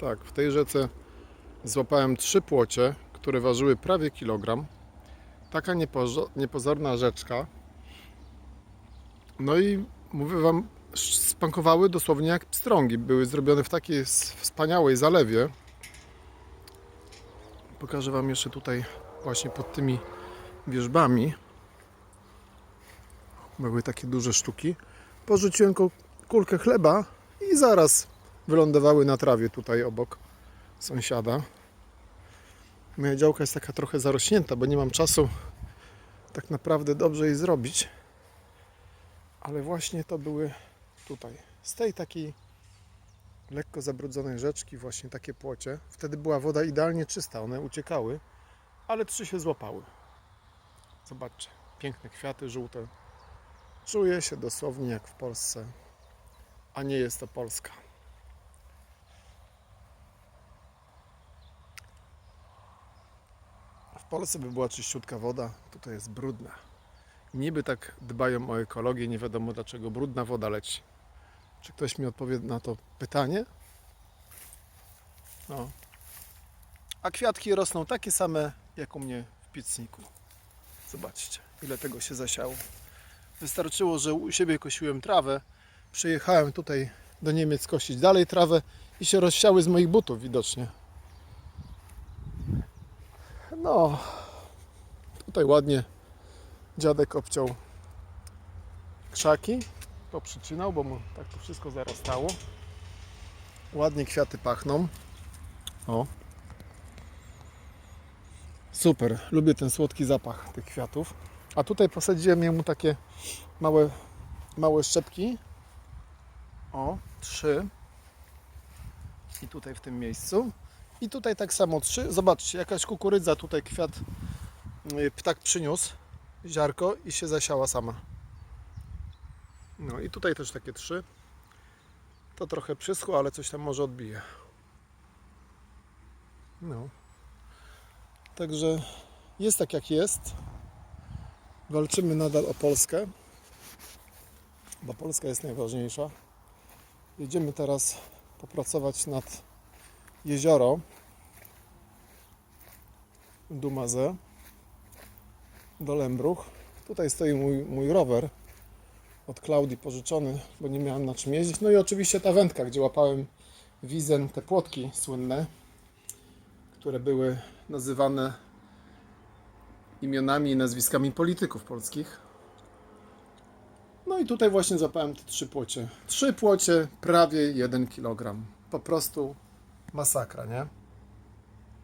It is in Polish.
Tak, w tej rzece złapałem trzy płocie, które ważyły prawie kilogram. Taka niepozo- niepozorna rzeczka. No i mówię wam, spankowały dosłownie jak pstrągi. Były zrobione w takiej wspaniałej zalewie. Pokażę wam jeszcze tutaj właśnie pod tymi wierzbami. Były takie duże sztuki. Porzuciłem kulkę chleba i zaraz wylądowały na trawie tutaj obok sąsiada. Moja działka jest taka trochę zarośnięta, bo nie mam czasu tak naprawdę dobrze jej zrobić. Ale właśnie to były tutaj. Z tej takiej lekko zabrudzonej rzeczki właśnie takie płocie. Wtedy była woda idealnie czysta, one uciekały, ale trzy się złapały. Zobaczcie, piękne kwiaty żółte. Czuję się dosłownie jak w Polsce, a nie jest to Polska. Polsce by była czyściutka woda, tutaj jest brudna. Niby tak dbają o ekologię, nie wiadomo dlaczego brudna woda leci. Czy ktoś mi odpowie na to pytanie? No. A kwiatki rosną takie same jak u mnie w piecniku. Zobaczcie, ile tego się zasiało. Wystarczyło, że u siebie kosiłem trawę. Przyjechałem tutaj do Niemiec kosić dalej trawę i się rozsiały z moich butów widocznie. No, tutaj ładnie dziadek obciął krzaki, poprzycinał, bo mu tak to wszystko zarastało. Ładnie kwiaty pachną. O. Super, lubię ten słodki zapach tych kwiatów. A tutaj posadziłem mu takie małe, małe szczepki. O, trzy. I tutaj w tym miejscu. I tutaj tak samo trzy. Zobaczcie, jakaś kukurydza, tutaj kwiat y, ptak przyniósł ziarko i się zasiała sama. No i tutaj też takie trzy. To trochę przyschło, ale coś tam może odbije. No. Także jest tak jak jest. Walczymy nadal o Polskę, bo Polska jest najważniejsza. Jedziemy teraz popracować nad jezioro Dumaze do Lembruch. Tutaj stoi mój, mój rower od Klaudii pożyczony, bo nie miałem na czym jeździć. No i oczywiście ta wędka, gdzie łapałem wizen, te płotki słynne, które były nazywane imionami i nazwiskami polityków polskich. No i tutaj właśnie zapałem te trzy płocie. Trzy płocie, prawie 1 kg. Po prostu masakra, nie?